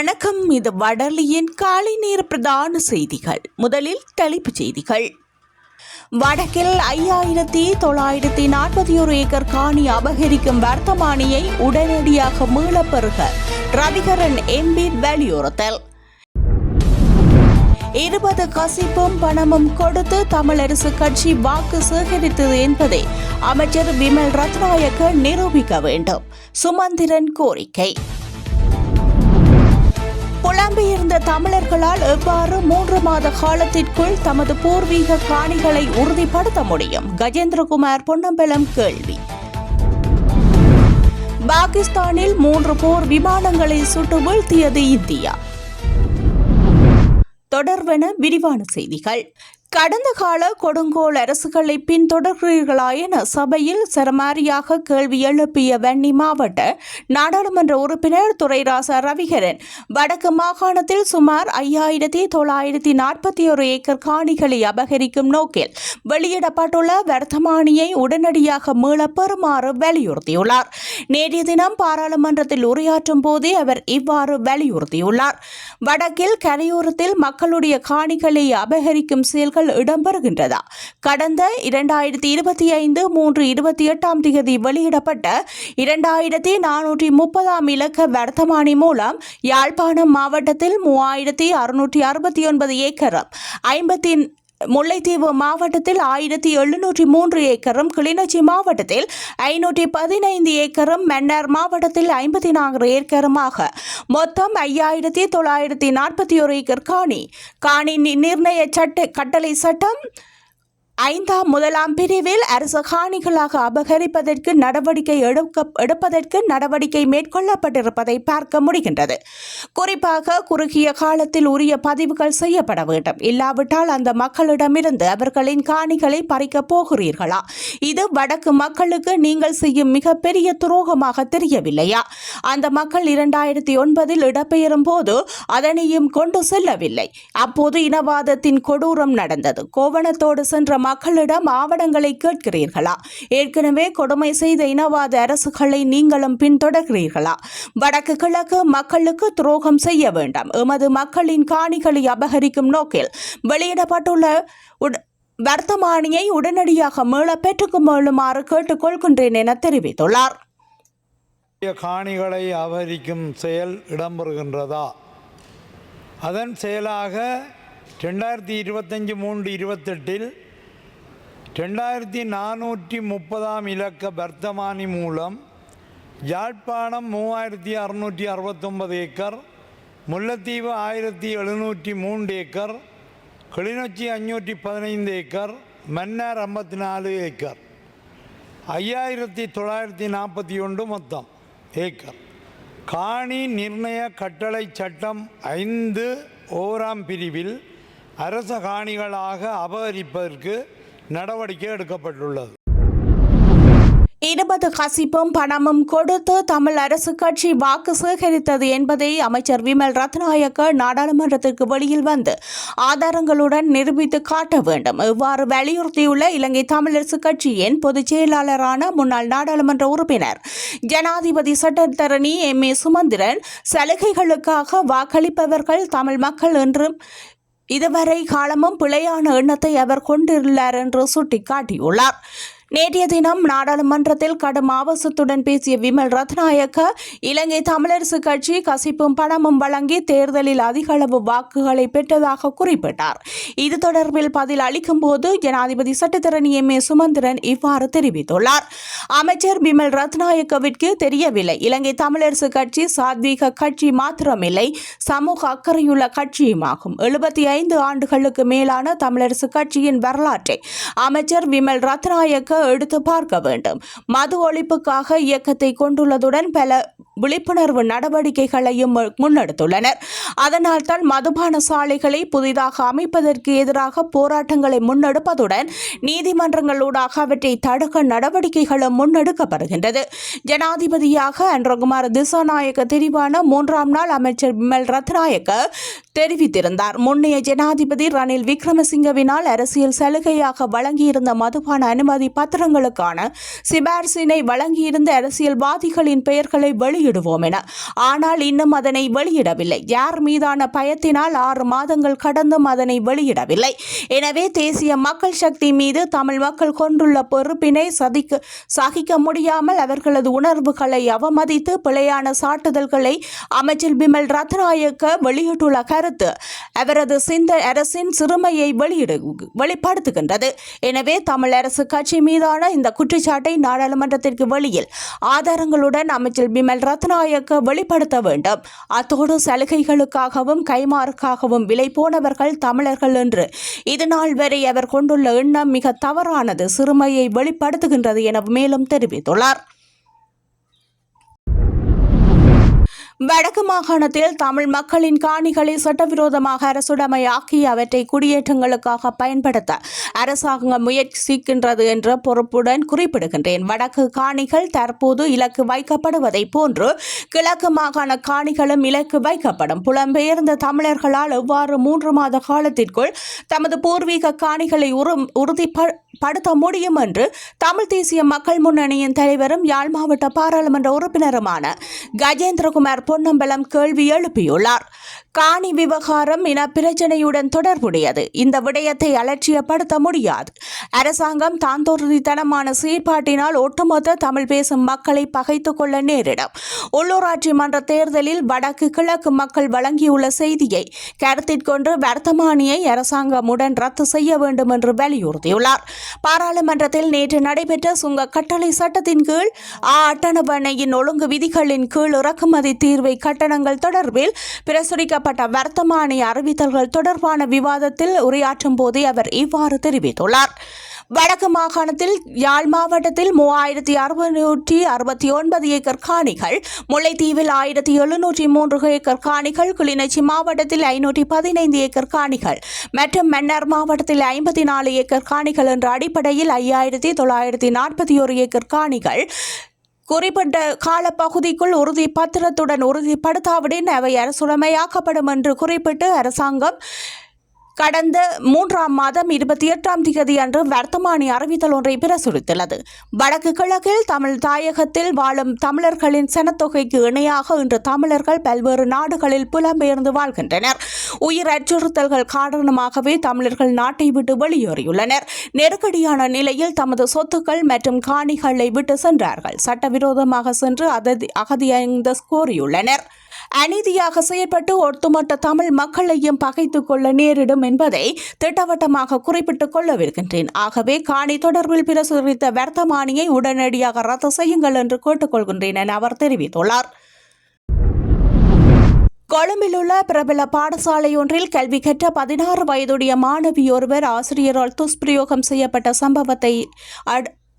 வணக்கம். இது வடலியின் காலை நேர பிரதான செய்திகள். முதலில் தலைப்புச் செய்திகள். வடக்கில் ஐயாயிரத்தி தொள்ளாயிரத்தி நாற்பத்தி ஒரு ஏக்கர் காணி அபகரிக்கும் வர்த்தமானியை உடனடியாக மீளப்பெறுக. ரவிகரன் எம்பி வலியுறுத்தல் இருபது கசிப்பும் பணமும் கொடுத்து தமிழரசு கட்சி வாக்கு சேகரித்தது என்பதை அமைச்சர் விமல் ரத்நாயக்க நிரூபிக்க வேண்டும். சுமந்திரன் கோரிக்கை. புலம்பெயர்ந்த தமிழர்களால் எவ்வாறு மூன்று மாத காலத்திற்குள் தமது பூர்வீக காணிகளை உறுதிப்படுத்த முடியும்? கஜேந்திரகுமார் பொன்னம்பலம் கேள்வி. பாகிஸ்தானில் மூன்று போர் விமானங்களை சுட்டு வீழ்த்தியது இந்தியா. தொடர்வன விரிவான செய்திகள். கடந்த கால கொடுங்கோல் அரசுகளை பின்தொடர்கிறீர்களா என சபையில் சரமாரியாக கேள்வி எழுப்பிய வன்னி மாவட்ட நாடாளுமன்ற உறுப்பினர் துரைராசா ரவிகரன் வடக்கு மாகாணத்தில் சுமார் ஐயாயிரத்தி தொள்ளாயிரத்தி நாற்பத்தி ஒரு ஏக்கர் காணிகளை அபகரிக்கும் நோக்கில் வெளியிடப்பட்டுள்ள வர்த்தமானியை உடனடியாக மீளப் பெறுமாறு வலியுறுத்தியுள்ளார். நேற்றைய தினம் பாராளுமன்றத்தில் உரையாற்றும் போதே அவர் இவ்வாறு வலியுறுத்தியுள்ளார். வடக்கில் கரையோரத்தில் மக்களுடைய காணிகளை அபகரிக்கும் செயல்கள் இடம்பெறுகின்றதா கடந்த இரண்டாயிரத்தி இருபத்தி ஐந்து மூன்று இருபத்தி எட்டாம் தேதி வெளியிடப்பட்ட இரண்டாயிரத்தி நானூற்றி முப்பதாம் இலக்க வர்த்தமானி மூலம் யாழ்ப்பாணம் மாவட்டத்தில் மூவாயிரத்தி அறுநூற்றி அறுபத்தி ஒன்பது ஏக்கர் ஐம்பத்தி முல்லைத்தீவு மாவட்டத்தில் ஆயிரத்தி எழுநூற்றி மூன்று ஏக்கரும் கிளிநொச்சி மாவட்டத்தில் ஐநூற்றி பதினைந்து ஏக்கரும் மன்னார் மாவட்டத்தில் ஐம்பத்தி நான்கு ஏக்கருமாக. மொத்தம் ஐயாயிரத்தி தொள்ளாயிரத்தி நாற்பத்தி ஒரு ஏக்கர் காணி. காணி நி- நிர்ணய சட்ட கட்டளை சட்டம் ஐந்தாம் முதலாம் பிரிவில் அரசு காணிகளாக அபகரிப்பதற்கு நடவடிக்கை எடுக்க எடுப்பதற்கு நடவடிக்கை மேற்கொள்ளப்பட்டிருப்பதை பார்க்க முடிகின்றது. குறிப்பாக குறுகிய காலத்தில் உரிய பதிவுகள் செய்யப்பட வேண்டும். இல்லாவிட்டால் அந்த மக்களிடமிருந்து அவர்களின் காணிகளை பறிக்கப் போகிறீர்களா? இது வடக்கு மக்களுக்கு நீங்கள் செய்யும் மிகப்பெரிய துரோகமாக தெரியவில்லையா? அந்த மக்கள் இரண்டாயிரத்தி ஒன்பதில் இடம்பெயரும் போது அதனையும் கொண்டு செல்லவில்லை. அப்போது இனவாதத்தின் கொடூரம் நடந்தது. கோவணத்தோடு சென்ற மக்களிடம் ஆவணங்களை கேட்கிறீர்களா? ஏற்கனவே கொடுமை செய்த இனவாத அரசுகளை நீங்களும் பின்தொடர்கிறீர்களா? வடக்கு கிழக்கு மக்களுக்கு துரோகம் செய்ய வேண்டாம். எமது மக்களின் காணிகளை அபகரிக்கும் நோக்கில் வெளியிடப்பட்டுள்ள உட- வர்த்தமானியை உடனடியாக மீள பெற்றுக்கொள்ளுமாறு கேட்டுக்கொள்கின்றேன் என தெரிவித்துள்ளார். காணிகளை அபகரிக்கும் செயல் இடம்பெறுகின்றதா? அதன் செயலாக ரெண்டாயிரத்தி இருபத்தஞ்சி மூன்று இருபத்தெட்டில் ரெண்டாயிரத்தி நானூற்றி முப்பதாம் இலக்க வர்த்தமானி மூலம் யாழ்ப்பாணம் மூவாயிரத்தி அறுநூற்றி அறுபத்தொன்பது ஏக்கர் முல்லைத்தீவு ஆயிரத்தி எழுநூற்றி மூன்று ஏக்கர் கிளிநொச்சி அஞ்சூற்றி பதினைந்து ஏக்கர் மன்னார் ஐம்பத்தி நாலு ஏக்கர். ஐயாயிரத்தி தொள்ளாயிரத்தி நாற்பத்தி ஒன்று மொத்தம் ஏக்கர். காணி நிர்ணய கட்டளை சட்டம் ஐந்து ஓராம் பிரிவில் அரச காணிகளாக அபகரிப்பதற்கு நடவடிக்கை எடுக்கப்பட்டுள்ளது. இருபது கசிப்பும் பணமும் கொடுத்து தமிழ் அரசு கட்சி வாக்கு சேகரித்தது என்பதை அமைச்சர் விமல் ரத்நாயக்க நாடாளுமன்றத்திற்கு வெளியில் வந்து ஆதாரங்களுடன் நிரூபித்து காட்ட வேண்டும். இவ்வாறு வலியுறுத்தியுள்ள இலங்கை தமிழரசு கட்சியின் பொதுச் செயலாளரான முன்னாள் நாடாளுமன்ற உறுப்பினர் ஜனாதிபதி சட்டத்தரணி எம் ஏ சுமந்திரன் சலுகைகளுக்காக வாக்களிப்பவர்கள் தமிழ் மக்கள் என்றும் இதுவரை காலமும் பிழையான எண்ணத்தை அவர் கொண்டிருந்தார் என்று சுட்டிக்காட்டியுள்ளார். நேற்றைய தினம் நாடாளுமன்றத்தில் கடும் ஆபாசத்துடன் பேசிய விமல் ரத்நாயக்க இலங்கை தமிழரசு கட்சி கசிப்பும் பணமும் வழங்கி தேர்தலில் அதிக அளவு வாக்குகளை பெற்றதாக குறிப்பிட்டார். இது தொடர்பில் பதில் அளிக்கும் போது ஜனாதிபதி சட்டத்தரணி எம் ஏ சுமந்திரன் இவ்வாறு தெரிவித்துள்ளார். அமைச்சர் பிமல் ரத்நாயக்கவிற்கு தெரியவில்லை. இலங்கை தமிழரசு கட்சி சாத்வீக கட்சி மாத்திரமில்லை. சமூக அக்கறையுள்ள கட்சியுமாகும். எழுபத்தி ஐந்து ஆண்டுகளுக்கு மேலான தமிழரசு கட்சியின் வரலாற்றை அமைச்சர் விமல் ரத்நாயக்க எடுத்து பார்க்க வேண்டும். மது ஒழிப்புக்காக இயக்கத்தை கொண்டுள்ளதுடன் பல விழிப்புணர்வு நடவடிக்கைகளையும் மு- முன்னெடுத்துள்ளனர். அதனால் தான் மதுபான சாலைகளை புதிதாக அமைப்பதற்கு எதிராக போராட்டங்களை முன்னெடுப்பதுடன் நீதிமன்றங்களூடாக அவற்றை தடுக்க நடவடிக்கைகளும் முன்னெடுக்கப்படுகின்றது. ஜனாதிபதியாக அன்றகுமார் திசாநாயக்க தெரிவான மூன்றாம் நாள் அமைச்சர் பிமல் ரத்நாயக்க தெரிவித்திருந்தார். முன்னைய ஜனாதிபதி ரணில் விக்ரமசிங்கவினால் அரசியல் சலுகையாக வழங்கியிருந்த மதுபான அனுமதி பத்திரங்களுக்கான சிபாரிசினை வழங்கியிருந்த அரசியல்வாதிகளின் பெயர்களை வெளியிட்டு வெளியிடுவோம் என. ஆனால் இன்னும் அதனை வெளியிடவில்லை. யார் மீதான பயத்தினால் ஆறு மாதங்கள் கடந்தும் அதனை வெளியிடவில்லை. எனவே தேசிய மக்கள் சக்தி மீது தமிழ் மக்கள் கொண்டுள்ள பொறுப்பினை சதிக்க சகிக்க முடியாமல் அவர்களது உணர்வுகளை அவமதித்து பிழையான சாட்டுதல்களை அமைச்சர் பிமல் ரத்நாயக்க வெளியிட்டுள்ள கருத்து அவரது சிந்த அரசின் சிறுமையை வெளியிடு வெளிப்படுத்துகின்றது. எனவே தமிழ் அரசு கட்சி மீதான இந்த குற்றச்சாட்டை நாடாளுமன்றத்திற்கு வெளியில் ஆதாரங்களுடன் அமைச்சர் பிமல் ரத்நாயக்க வெளிப்படுத்த வேண்டும். அத்தோடு சலுகைகளுக்காகவும் கைமாறுக்காகவும் விலை போனவர்கள் தமிழர்கள் என்று. இதுநாள் வரை அவர் கொண்டுள்ள எண்ணம் மிக தவறானது. சிறுமையை வெளிப்படுத்துகின்றது என மேலும் தெரிவித்துள்ளார். வடக்கு மாகாணத்தில் தமிழ் மக்களின் காணிகளை சட்டவிரோதமாக அரசுடைமையாக்கி அவற்றை குடியேற்றங்களுக்காக பயன்படுத்த அரசாங்கம் முயற்சிக்கின்றது என்ற பொறுப்புடன் குறிப்பிடுகின்றேன். வடக்கு காணிகள் தற்போது இலக்கு வைக்கப்படுவதை போன்று கிழக்கு மாகாண காணிகளும் இலக்கு வைக்கப்படும். புலம்பெயர்ந்த தமிழர்களால் எவ்வாறு மூன்று மாத காலத்திற்குள் தமது பூர்வீக காணிகளை உறுதிப்ப படுத்த முடியும் என்று தமிழ் தேசிய மக்கள் முன்னணியின் தலைவரும் யாழ் மாவட்ட பாராளுமன்ற உறுப்பினருமான கஜேந்திரகுமார் பொன்னம்பலம் கேள்வி எழுப்பியுள்ளார். காணி விவகாரம் இன பிரச்சனையுடன் தொடர்புடையது. இந்த விடயத்தை அலட்சியப்படுத்த முடியாது. அரசாங்கம் தாந்தோறுதித்தனமான சீர்பாட்டினால் ஒட்டுமொத்த தமிழ் பேசும் மக்களை பகைத்துக் கொள்ள நேரிடும். உள்ளூராட்சி மன்ற தேர்தலில் வடக்கு கிழக்கு மக்கள் வழங்கியுள்ள செய்தியை கருத்திற்கொண்டு வர்த்தமானியை அரசாங்கமுடன் ரத்து செய்ய வேண்டும் என்று வலியுறுத்தியுள்ளார். பாராளுமன்றத்தில் நேற்று நடைபெற்ற சுங்க கட்டளை சட்டத்தின் கீழ் ஆ அட்டணபணையின் ஒழுங்கு விதிகளின் கீழ் இறக்குமதி தீர்வை கட்டணங்கள் தொடர்பில் பிரசுரிக்கப்பட்ட வர்த்தமானி அறிவித்தல்கள் தொடர்பான விவாதத்தில் உரையாற்றும் போதே அவர் இவ்வாறு தெரிவித்துள்ளார். வடக்கு மாகாணத்தில் யாழ் மாவட்டத்தில் மூவாயிரத்தி அறுநூற்றி அறுபத்தி ஒன்பது ஏக்கர் காணிகள் முல்லைத்தீவில் ஆயிரத்தி எழுநூற்றி மூன்று ஏக்கர் காணிகள் கிளிநொச்சி மாவட்டத்தில் ஐநூற்றி பதினைந்து ஏக்கர் காணிகள் மற்றும் மன்னார் மாவட்டத்தில் ஐம்பத்தி நாலு ஏக்கர் காணிகள் என்ற அடிப்படையில் ஐயாயிரத்தி தொள்ளாயிரத்தி நாற்பத்தி ஒரு ஏக்கர் காணிகள். குறிப்பிட்ட காலப்பகுதிக்குள் உறுதி பத்திரத்துடன் உறுதிப்படுத்தாவிடின் அவை அரசுடைமையாக்கப்படும் என்று குறிப்பிட்டு அரசாங்கம் கடந்த மூன்றாம் மாதம் இருபத்தி எட்டாம் தேதி அன்று வர்த்தமானி அறிவித்தல் ஒன்றை பிரசுரித்துள்ளது. வடக்கு கிழக்கில் தமிழ் தாயகத்தில் வாழும் தமிழர்களின் சனத்தொகைக்கு இணையாக இன்று தமிழர்கள் பல்வேறு நாடுகளில் புலம்பெயர்ந்து வாழ்கின்றனர். உயிர் அச்சுறுத்தல்கள் காரணமாகவே தமிழர்கள் நாட்டை விட்டு வெளியேறியுள்ளனர். நெருக்கடியான நிலையில் தமது சொத்துக்கள் மற்றும் காணிகளை விட்டு சென்றார்கள். சட்டவிரோதமாக சென்று அகதி அகதியந்த கோரியுள்ளனர். அநீதியாக செயற்பட்டு ஒட்டுமொத்த தமிழ் மக்களையும் பகைத்துக் கொள்ள நேரிடும் என்பதை திட்டவட்டமாக குறிப்பிட்டுக் கொள்ளவிருக்கின்றேன் ஆகவே காணி தொடர்பில் பிரசுரித்த வர்த்தமானியை உடனடியாக ரத்து செய்யுங்கள் என்று கேட்டுக்கொள்கின்றேன் என அவர் தெரிவித்துள்ளார். கொழும்பில் உள்ள பிரபல பாடசாலை ஒன்றில் கல்வி கற்ற பதினாறு வயதுடைய மாணவி ஒருவர் ஆசிரியரால் துஷ்பிரயோகம் செய்யப்பட்ட சம்பவத்தை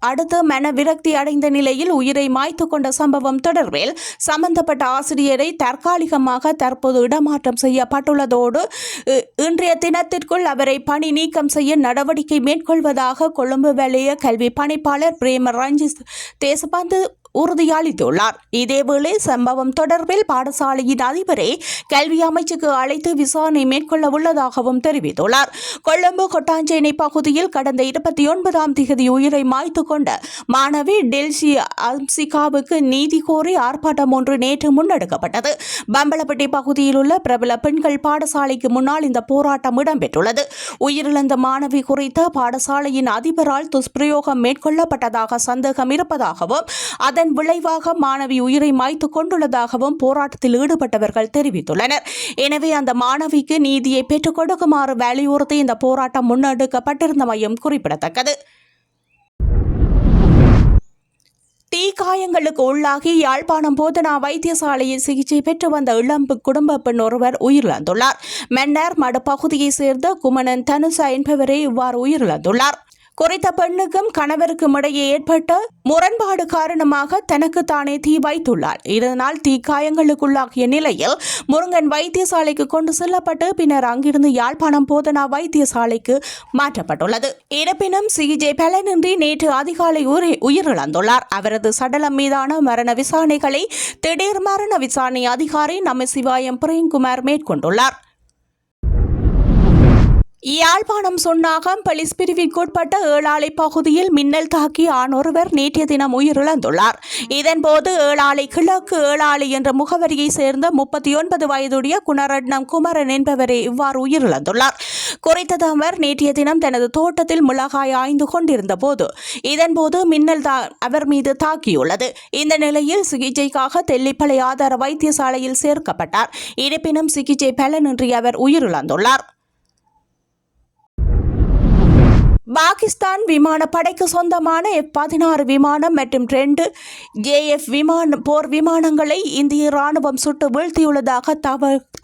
அடுத்து மன விரக்தி அடைந்த நிலையில் உயிரை மாய்த்து கொண்ட சம்பவம் தொடர்பில் சம்பந்தப்பட்ட ஆசிரியரை தற்காலிகமாக தற்போது இடமாற்றம் செய்யப்பட்டுள்ளதோடு இன்றைய தினத்திற்குள் அவரை பணி நீக்கம் செய்ய நடவடிக்கை மேற்கொள்வதாக கொழும்பு வலய கல்வி பணிப்பாளர் பிரேம ரஞ்சித் தேசபந்து உறுதியளித்துள்ளார். இதேவேளை சம்பவம் தொடர்பில் பாடசாலையின் அதிபரை கல்வி அமைச்சுக்கு அழைத்து விசாரணை மேற்கொள்ள உள்ளதாகவும் தெரிவித்துள்ளார். கொழும்பு கொட்டாஞ்சேனை பகுதியில் கடந்த இருபத்தி ஒன்பதாம் தேதி உயிரை மாய்த்து கொண்ட மாணவி டெல்சி அம்சிகாவுக்கு நீதி கோரி ஆர்ப்பாட்டம் ஒன்று நேற்று முன்னெடுக்கப்பட்டது. பம்பலப்பட்டி பகுதியில் உள்ள பிரபல பெண்கள் பாடசாலைக்கு முன்னால் இந்த போராட்டம் இடம்பெற்றுள்ளது. உயிரிழந்த மாணவி குறித்த பாடசாலையின் அதிபரால் துஷ்பிரயோகம் மேற்கொள்ளப்பட்டதாக சந்தேகம் இருப்பதாகவும் அதன் விளைவாக மாணவி உயிரை மாய்த்து கொண்டுள்ளதாகவும் போராட்டத்தில் ஈடுபட்டவர்கள் தெரிவித்துள்ளனர். எனவே அந்த மாணவிக்கு நீதியை பெற்றுக் கொடுக்குமாறு வலியுறுத்தி இந்த போராட்டம் முன்னெடுக்கப்பட்டிருந்தமையும் குறிப்பிடத்தக்கது. தீக்காயங்களுக்கு உள்ளாகி யாழ்ப்பாணம் போதனா வைத்தியசாலையில் சிகிச்சை பெற்று வந்த இளம் குடும்ப பெண் ஒருவர் உயிரிழந்துள்ளார். மன்னர் மடப்பகுதியைச் சேர்ந்த குமணன் தனுசா என்பவரே இவ்வாறு உயிரிழந்துள்ளார். குறித்த பெண்ணுக்கும் கணவருக்கும் இடையே ஏற்பட்ட முரண்பாடு காரணமாக தனக்கு தானே தீ வைத்துள்ளார். இதனால் தீ காயங்களுக்குள்ளாகிய நிலையில் முருங்கன் வைத்தியசாலைக்கு கொண்டு செல்லப்பட்டு பின்னர் அங்கிருந்து யாழ்ப்பாணம் போதனா வைத்தியசாலைக்கு மாற்றப்பட்டுள்ளது. இருப்பினும் சிகிச்சை பலனின்றி நேற்று அதிகாலை உயிரிழந்துள்ளார். அவரது சடலம் மீதான மரண விசாரணைகளை திடீர் மரண விசாரணை அதிகாரி நமசிவாயம் பிரேம்குமார் மேற்கொண்டுள்ளார். யாழ்ப்பாணம் சொன்னாகம் பலிஸ் பிரிவிற்குட்பட்ட ஏழாலை பகுதியில் மின்னல் தாக்கி ஆணொருவர் நேற்றைய தினம் உயிரிழந்துள்ளார். இதன்போது ஏழாலை கிழக்கு ஏழாலை என்ற முகவரியை சேர்ந்த முப்பத்தி ஒன்பது வயதுடைய குணரட்னம் குமரன் என்பவரே இவ்வாறு உயிரிழந்துள்ளார். குறித்த தமர் நேற்றைய தினம் தனது தோட்டத்தில் மிளகாய் ஆய்ந்து கொண்டிருந்த போது இதன்போது மின்னல் தா அவர் மீது தாக்கியுள்ளது. இந்த நிலையில் சிகிச்சைக்காக தெல்லிப்பளை ஆதார வைத்தியசாலையில் சேர்க்கப்பட்டார். இருப்பினும் சிகிச்சை பலனின்றி அவர் உயிரிழந்துள்ளார். பாகிஸ்தான் விமானப்படைக்கு சொந்தமான எஃப் பதினாறு விமானம் மற்றும் ரெண்டு ஏஎஃப் விமான போர் விமானங்களை இந்திய ராணுவம் சுட்டு வீழ்த்தியுள்ளதாக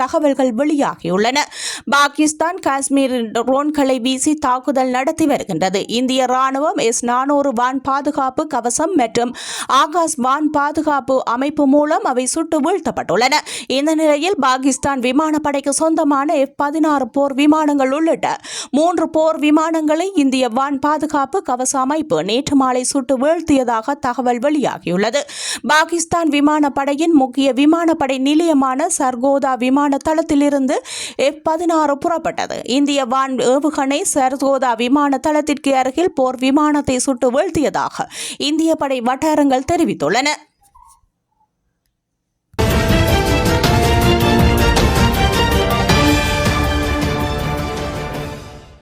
தகவல்கள் வெளியாகியுள்ளன. பாகிஸ்தான் காஷ்மீர் ட்ரோன்களை வீசி தாக்குதல் நடத்தி வருகின்றது. இந்திய ராணுவம் எஸ் நானூறு வான் பாதுகாப்பு கவசம் மற்றும் ஆகாஷ் வான் பாதுகாப்பு அமைப்பு மூலம் அவை சுட்டு வீழ்த்தப்பட்டுள்ளன. இந்த நிலையில் பாகிஸ்தான் விமானப்படைக்கு சொந்தமான எஃப் பதினாறு போர் விமானங்கள் உள்ளிட்ட மூன்று போர் விமானங்களை இந்திய வான் பாதுகாப்பு கவச அமைப்பு நேற்று மாலை சுட்டு வீழ்த்தியதாக தகவல் வெளியாகியுள்ளது. பாகிஸ்தான் விமானப்படையின் முக்கிய விமானப்படை நிலையமான சர்கோதா விமான தளத்திலிருந்து எஃப் பதினாறு புறப்பட்டது. இந்திய வான் ஏவுகணை சர்கோதா விமான தளத்திற்கு அருகில் போர் விமானத்தை சுட்டு வீழ்த்தியதாக இந்திய படை வட்டாரங்கள் தெரிவித்துள்ளன.